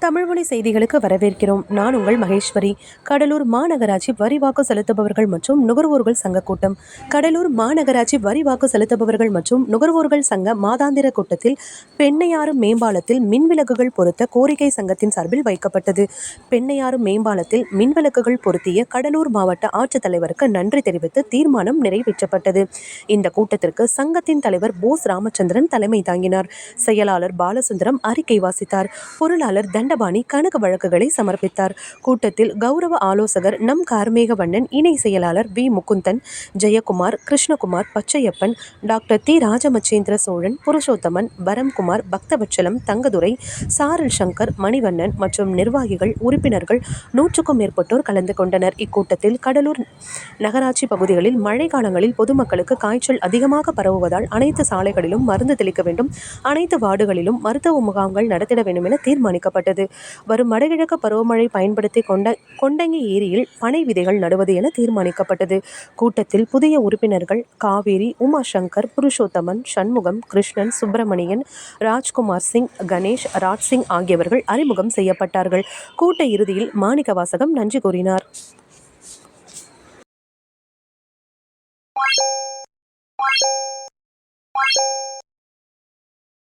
தமிழ்மொழி செய்திகளுக்கு வரவேற்கிறோம். நான் உங்கள் மகேஸ்வரி. கடலூர் மாநகராட்சி வரி வாக்கு செலுத்துபவர்கள் மற்றும் நுகர்வோர்கள் சங்க கூட்டம். கடலூர் மாநகராட்சி வரி வாக்கு செலுத்துபவர்கள் மற்றும் நுகர்வோர்கள் சங்க மாதாந்திர கூட்டத்தில் பெண்ணையாறு மேம்பாலத்தில் மின்விளக்குகள் பொருத்த கோரிக்கை சங்கத்தின் சார்பில் வைக்கப்பட்டது. பெண்ணையாறு மேம்பாலத்தில் மின்விளக்குகள் பொருத்திய கடலூர் மாவட்ட ஆட்சித்தலைவருக்கு நன்றி தெரிவித்து தீர்மானம் நிறைவேற்றப்பட்டது. இந்த கூட்டத்திற்கு சங்கத்தின் தலைவர் போஸ் ராமச்சந்திரன் தலைமை தாங்கினார். செயலாளர் பாலசுந்தரம் அறிக்கை வாசித்தார். பொருளாளர் தன் தண்டபாணி கணக்கு வழக்குகளை சமர்ப்பித்தார். கூட்டத்தில் கௌரவ ஆலோசகர் நம் கார்மேகவண்ணன் இணை செயலாளர் வி. முகுந்தன் ஜெயக்குமார் கிருஷ்ணகுமார் பச்சையப்பன் டாக்டர் தி ராஜமச்சேந்திர சோழன் புருஷோத்தமன் பரம்குமார் பக்தவச்சலம் தங்கதுரை சாரல் சங்கர் மணிவண்ணன் மற்றும் நிர்வாகிகள் உறுப்பினர்கள் நூற்றுக்கும் மேற்பட்டோர் கலந்து கொண்டனர். இக்கூட்டத்தில் கடலூர் நகராட்சி பகுதிகளில் மழை காலங்களில் பொதுமக்களுக்கு காய்ச்சல் அதிகமாக பரவுவதால் அனைத்து சாலைகளிலும் மருந்து தெளிக்க வேண்டும் அனைத்து வார்டுகளிலும் மருத்துவ முகாம்கள் நடத்திட வேண்டும் என தீர்மானிக்கப்பட்டது. உள்ளது. வரும் வடகிழக்கு பருவமழை பயன்படுத்தி கொண்ட கொண்டங்கி ஏரியில் பனை விதைகள் நடுவது என தீர்மானிக்கப்பட்டது. கூட்டத்தில் புதிய உறுப்பினர்கள் காவேரி உமாசங்கர் புருஷோத்தமன் சண்முகம் கிருஷ்ணன் சுப்பிரமணியன் ராஜ்குமார் சிங் கணேஷ் ராஜ்சிங் ஆகியவர்கள் அறிமுகம் செய்யப்பட்டார்கள். கூட்ட இறுதியில் மாணிக்கவாசகம் நன்றி கூறினார். Thank you.